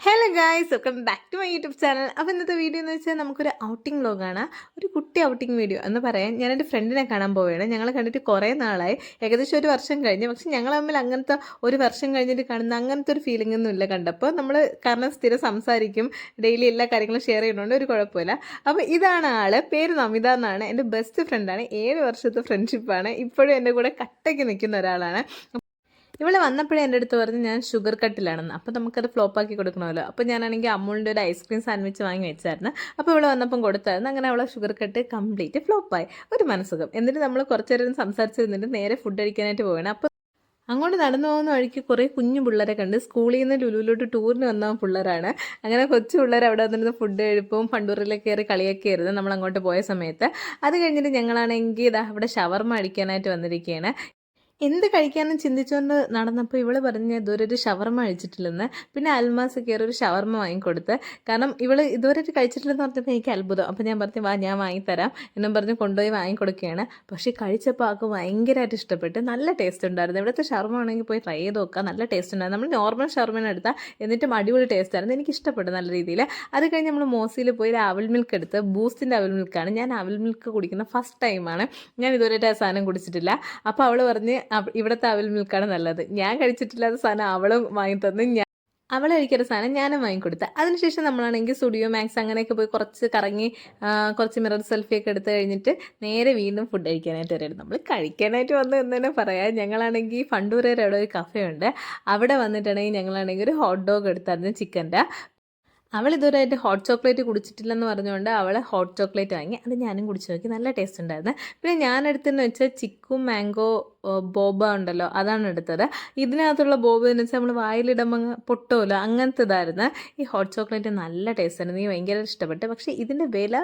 Hello guys welcome back to my YouTube channel അപ്പോൾ ഇന്നത്തെ video എന്ന് വെച്ചാൽ നമുക്കൊരു ഔട്ടിംഗ് വ്ലോഗാണ് ഒരു കുട്ടി ഔട്ടിംഗ് വീഡിയോ എന്ന് പറയാൻ ഞാൻ എന്റെ ഫ്രണ്ടിനെ കാണാൻ പോവുകയാണ്. ഞങ്ങൾ കണ്ടിട്ട് കുറേ നാളായി. ഏകദേശം ഒരു വർഷം കഴിഞ്ഞ്. പക്ഷേ ഞങ്ങൾ തമ്മിൽ അങ്ങനത്തെ ഒരു വർഷം കഴിഞ്ഞിട്ട് കാണുന്ന അങ്ങനത്തെ ഒരു ഫീലിംഗ് ഒന്നും ഇല്ല കണ്ടപ്പോൾ. നമ്മൾ കാരണം സ്ഥിരം സംസാരിക്കും. ഡെയിലി എല്ലാ കാര്യങ്ങളും ഷെയർ ചെയ്യുന്നുണ്ട് ഒരു കുഴപ്പമില്ല. അപ്പോൾ ഇതാണ് ആൾ പേര് നമിത എന്നാണ്. എന്റെ ബെസ്റ്റ് ഫ്രണ്ടാണ് ഏഴ് വർഷത്തെ ഫ്രണ്ട്ഷിപ്പാണ് ഇപ്പോഴും എന്റെ കൂടെ കട്ടയ്ക്ക് നിൽക്കുന്ന ഒരാളാണ്. ഇവൾ വന്നപ്പോഴേ എന്റെ അടുത്ത് പറഞ്ഞ് ഞാൻ ഷുഗർ കട്ടിലാണെന്ന് അപ്പോൾ നമുക്കത് ഫ്ലോപ്പാക്കി കൊടുക്കണമല്ലോ. അപ്പോൾ ഞാനാണെങ്കിൽ അമ്മൂളിന്റെ ഒരു ഐസ്ക്രീം സാൻഡ്വിച്ച് വാങ്ങി വെച്ചായിരുന്നു. അപ്പോൾ ഇവിടെ വന്നപ്പം കൊടുത്തായിരുന്നു. അങ്ങനെ അവളെ ഷുഗർ കട്ട് കംപ്ലീറ്റ് ഫ്ലോപ്പായി ഒരു മനസ്സുഖം. എന്നിട്ട് നമ്മൾ കുറച്ച് നേരം സംസാരിച്ച് നിന്നിട്ട് നേരെ ഫുഡ് കഴിക്കാനായിട്ട് പോവുകയാണ് അപ്പോൾ അങ്ങോട്ട് നടന്നു പോകുന്ന വഴിക്ക് കുറേ കുഞ്ഞു പിള്ളേരെ കണ്ട് സ്കൂളിൽ നിന്ന് ലുലുവിലോട്ട് ടൂറിന് വന്ന പിള്ളേരാണ്. അങ്ങനെ കൊച്ചു പിള്ളേർ അവിടെ വന്നിരുന്ന ഫുഡ് എഴുപ്പും പണ്ടൂറിലേക്ക് കയറി കളിയൊക്കെ ആയിരുന്നു. നമ്മൾ അങ്ങോട്ട് പോയ സമയത്ത്. അത് കഴിഞ്ഞിട്ട് ഞങ്ങളാണെങ്കിൽ ഇതാ അവിടെ ഷവർമ അടിക്കാനായിട്ട് വന്നിരിക്കുകയാണ്. എന്ത് കഴിക്കാനും ചിന്തിച്ചുകൊണ്ട് നടന്നപ്പോൾ ഇവൾ പറഞ്ഞ് ഇതുവരെ ഒരു ഷവർമ കഴിച്ചിട്ടില്ലെന്ന്. പിന്നെ അൽമാസ് കയറി ഒരു ഷവർമ വാങ്ങിക്കൊടുത്ത്. കാരണം ഇവൾ ഇതുവരെ കഴിച്ചിട്ടില്ലെന്ന് പറഞ്ഞപ്പോൾ എനിക്ക് അത്ഭുതം. അപ്പോൾ ഞാൻ പറഞ്ഞു വാ ഞാൻ വാങ്ങിത്തരാം. എന്നും പറഞ്ഞ് കൊണ്ടുപോയി വാങ്ങിക്കൊടുക്കുകയാണ്. പക്ഷേ കഴിച്ചപ്പോൾ ആൾക്ക് ഭയങ്കരമായിട്ട് ഇഷ്ടപ്പെട്ട് നല്ല ടേസ്റ്റ് ഉണ്ടായിരുന്നു. ഇവിടുത്തെ ഷവർമ ആണെങ്കിൽ പോയി ട്രൈ ചെയ്ത് നോക്കാം. നല്ല ടേസ്റ്റ് ഉണ്ടായിരുന്നു. നമ്മൾ നോർമൽ ഷവർമേനെ എടുത്താൽ എന്നിട്ടും അടിപൊളി ടേസ്റ്റ് ആയിരുന്നു. എനിക്ക് ഇഷ്ടപ്പെട്ടു നല്ല രീതിയിൽ അത് കഴിഞ്ഞ് നമ്മൾ മോസിയിൽ പോയി അവൽ മിൽക്ക് എടുത്ത് ബൂസ്റ്റിന്റെ അവൽ മിൽക്കാണ് ഞാൻ അവൽ മിൽക്ക് കുടിക്കുന്ന ഫസ്റ്റ് ടൈമാണ് ഞാൻ ഇതുവരെ ആ സാധനം കുടിച്ചിട്ടില്ല. അപ്പോൾ അവൾ പറഞ്ഞ് ഇവിടുത്തെ അവൽ മിൽക്കാണ് നല്ലത്. ഞാൻ കഴിച്ചിട്ടില്ലാത്ത സാധനം അവളും വാങ്ങി തന്നു ഞാൻ അവൾ കഴിക്കുന്ന സാധനം ഞാനും വാങ്ങിക്കൊടുത്ത. അതിനുശേഷം നമ്മളാണെങ്കിൽ സ്റ്റുഡിയോ മാക്സ് അങ്ങനെയൊക്കെ പോയി കുറച്ച് കറങ്ങി കുറച്ച് മിറർ സെൽഫി ഒക്കെ എടുത്ത് കഴിഞ്ഞിട്ട് നേരെ വീണ്ടും ഫുഡ് കഴിക്കാനായിട്ട് വരും നമ്മൾ കഴിക്കാനായിട്ട് വന്നു എന്ന് തന്നെ പറയാം. ഞങ്ങളാണെങ്കിൽ ഫണ്ടൂരേരവിടെ ഒരു കഫേ ഉണ്ട്. അവിടെ വന്നിട്ടുണ്ടെങ്കിൽ ഞങ്ങളാണെങ്കിൽ ഒരു ഹോട്ട് ഡോഗ് എടുത്തായിരുന്നു ചിക്കന്റെ അവൾ ഇതുവരെയായിട്ട് ഹോട്ട് ചോക്ലേറ്റ് കുടിച്ചിട്ടില്ലെന്ന് പറഞ്ഞുകൊണ്ട് അവൾ ഹോട്ട് ചോക്ലേറ്റ് വാങ്ങി. അത് ഞാനും കുടിച്ചു നോക്കി. നല്ല ടേസ്റ്റ് ഉണ്ടായിരുന്നു. പിന്നെ ഞാൻ എടുത്തെന്ന് വെച്ചാൽ ചിക്കു മാംഗോ ബോബ ഉണ്ടല്ലോ അതാണ് എടുത്തത്. ഇതിനകത്തുള്ള ബോബ എന്ന് വെച്ചാൽ നമ്മൾ വായിലിടുമ്പോൾ പൊട്ടുമല്ലോ അങ്ങനത്തെ ഇതായിരുന്നു ഈ ഹോട്ട് ചോക്ലേറ്റ് നല്ല ടേസ്റ്റ് ആയിരുന്നു. എനിക്ക് ഭയങ്കര ഇഷ്ടപ്പെട്ടു. പക്ഷേ ഇതിന്റെ വില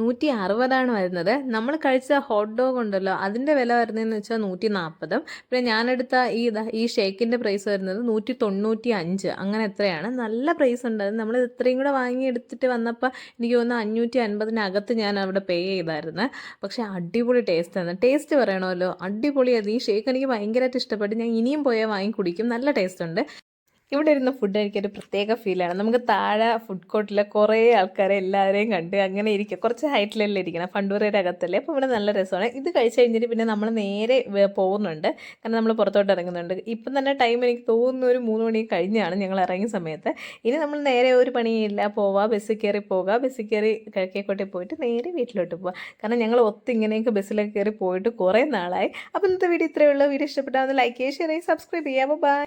നൂറ്റി അറുപതാണ് വരുന്നത്. നമ്മൾ കഴിച്ച ഹോട്ട് ഡോഗ് ഉണ്ടല്ലോ അതിന്റെ വില വരുന്നതെന്ന് വെച്ചാൽ നൂറ്റി നാൽപ്പതും പിന്നെ ഞാനെടുത്ത ഈ ഈ ഷേക്കിന്റെ പ്രൈസ് വരുന്നത് നൂറ്റി തൊണ്ണൂറ്റി അഞ്ച് അങ്ങനെ എത്രയാണ്? നല്ല പ്രൈസ് ഉണ്ടായിരുന്നു നമ്മൾ ഇത്രയും കൂടെ വാങ്ങി എടുത്തിട്ട് വന്നപ്പോൾ എനിക്ക് തോന്നുന്നു അഞ്ഞൂറ്റി അൻപതിനകത്ത് ഞാൻ അവിടെ പേ ചെയ്തായിരുന്നു. പക്ഷേ അടിപൊളി ടേസ്റ്റ് ആണ്. ടേസ്റ്റ് പറയണമല്ലോ. അടിപൊളിയായിരുന്നു ഈ ഷേക്ക് എനിക്ക് ഭയങ്കരമായിട്ട് ഇഷ്ടപ്പെട്ടു. ഞാൻ ഇനിയും പോയാൽ വാങ്ങി കുടിക്കും. നല്ല ടേസ്റ്റ് ഉണ്ട്. ഇവിടെ ഇരുന്ന് ഫുഡ് കഴിക്കാൻ ഒരു പ്രത്യേക ഫീലാണ് നമുക്ക് താഴെ ഫുഡ് കോർട്ടിലെ കുറേ ആൾക്കാരെ എല്ലാവരെയും കണ്ട് അങ്ങനെ ഇരിക്കുക കുറച്ച് ഹൈറ്റിലല്ലേ ഇരിക്കണം? ഫണ്ടൂരയുടെ അകത്തല്ലേ അപ്പോൾ ഇവിടെ നല്ല രസമാണ്. ഇത് കഴിച്ച് കഴിഞ്ഞിട്ട് പിന്നെ നമ്മൾ നേരെ പോകുന്നുണ്ട്. കാരണം നമ്മൾ പുറത്തോട്ട് ഇറങ്ങുന്നുണ്ട്. ഇപ്പം തന്നെ ടൈം എനിക്ക് തോന്നുന്നു ഒരു മൂന്ന് മണി കഴിഞ്ഞാണ് ഞങ്ങൾ ഇറങ്ങിയ സമയത്ത്. ഇനി നമ്മൾ നേരെ ഒരു പണിയില്ല. പോവാം ബസ്സിൽ കയറി പോകാം. ബസ്സിൽ കയറി കിഴക്കേക്കോട്ടെ പോയിട്ട് നേരെ വീട്ടിലോട്ട് പോവുക കാരണം ഞങ്ങൾ ഒത്ത് ഇങ്ങനെയൊക്കെ ബസ്സിലൊക്കെ കയറി പോയിട്ട് കുറേ നാളായി. അപ്പോൾ ഇന്നത്തെ വീഡിയോ ഇത്രയേ ഉള്ളൂ. വീഡിയോ ഇഷ്ടപ്പെട്ടാൽ ലൈക്ക് ചെയ്യുക ഷെയർ ചെയ്യുക സബ്സ്ക്രൈബ് ചെയ്യാം ബൈ